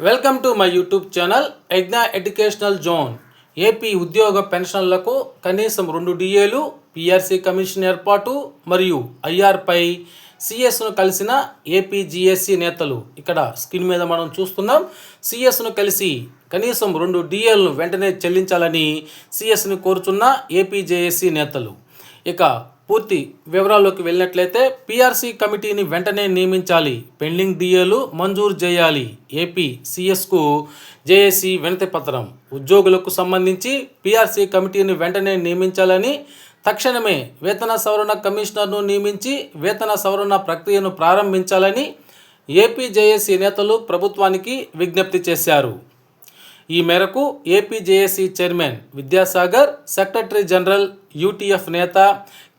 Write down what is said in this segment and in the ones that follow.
Welcome to my YouTube channel Yagna educational zone AP ఉద్యోగ పెన్షన్లకు కనీసం రెండు డిఏలు పిఆర్సీ కమిషన్ ఏర్పాటు మరియు ఐఆర్పై సిఎస్ను కలిసిన ఏపీజీఎస్సీ నేతలు. ఇక్కడ స్క్రీన్ మీద మనం చూస్తున్నాం సిఎస్ను కలిసి కనీసం రెండు డిఏలను వెంటనే చెల్లించాలని సిఎస్ని కోరుచున్న ఏపీజేఎస్సీ నేతలు. ఇక పూర్తి వివరాల్లోకి వెళ్ళినట్లయితే పీఆర్సీ కమిటీని వెంటనే నియమించాలి. పెండింగ్ డిఏలు మంజూరు చేయాలి. ఏపీ సిఎస్కు జేఏసీ వినతి పత్రం. ఉద్యోగులకు సంబంధించి పిఆర్సీ కమిటీని వెంటనే నియమించాలని తక్షణమే వేతన సవరణ కమిషనర్ను నియమించి వేతన సవరణ ప్రక్రియను ప్రారంభించాలని ఏపీ జేఏసీ నేతలు ప్రభుత్వానికి విజ్ఞప్తి చేశారు. ఈ మేరకు APJAC chairman Vidyasagar secretary general UTF నేత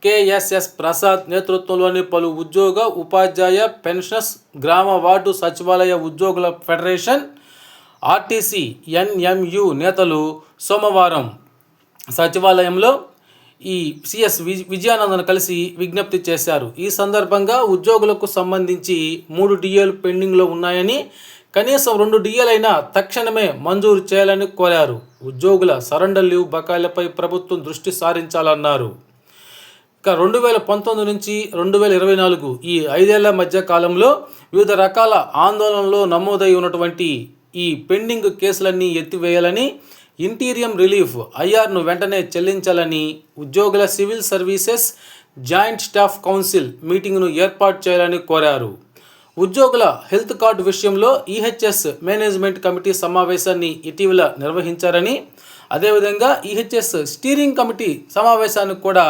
కేఎస్ఎస్ ప్రసాద్ నేతృత్వంలోని పలు ఉద్యోగ ఉపాధ్యాయ పెన్షనర్స్ గ్రామ వార్డు సచివాలయ ఉద్యోగుల ఫెడరేషన్ ఆర్టీసీ ఎన్ఎంయు నేతలు సోమవారం సచివాలయంలో ఈ సిఎస్ విజయానందను కలిసి విజ్ఞప్తి చేశారు. ఈ సందర్భంగా ఉద్యోగులకు సంబంధించి మూడు డిఏలు పెండింగ్లో ఉన్నాయని కనీసం రెండు డిఏలైనా తక్షణమే మంజూరు చేయాలని కోరారు. ఉద్యోగుల సరెండర్ లీవ్ బకాయిలపై ప్రభుత్వం దృష్టి సారించాలన్నారు. ఇక రెండు వేల పంతొమ్మిది నుంచి రెండు వేల ఇరవై నాలుగు ఈ ఐదేళ్ళ మధ్య కాలంలో వివిధ రకాల ఆందోళనలో నమోదై ఉన్నటువంటి ఈ పెండింగ్ కేసులన్నీ ఎత్తివేయాలని ఇంటీరియం రిలీఫ్ ఐఆర్ను వెంటనే చెల్లించాలని ఉద్యోగుల civil services joint staff council మీటింగ్ను ఏర్పాటు చేయాలని కోరారు. ఉద్యోగుల హెల్త్ కార్డు విషయంలో ఈహెచ్ఎస్ మేనేజ్మెంట్ కమిటీ సమావేశాన్ని ఇటీవల నిర్వహించారని అదేవిధంగా ఈహెచ్ఎస్ స్టీరింగ్ కమిటీ సమావేశానికి కూడా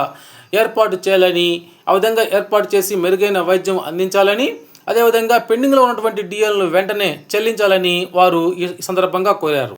ఏర్పాటు చేయాలని ఆ విధంగా ఏర్పాటు చేసి మెరుగైన వైద్యం అందించాలని అదేవిధంగా పెండింగ్లో ఉన్నటువంటి డిఎల్ను వెంటనే చెల్లించాలని వారు ఈ సందర్భంగా కోరారు.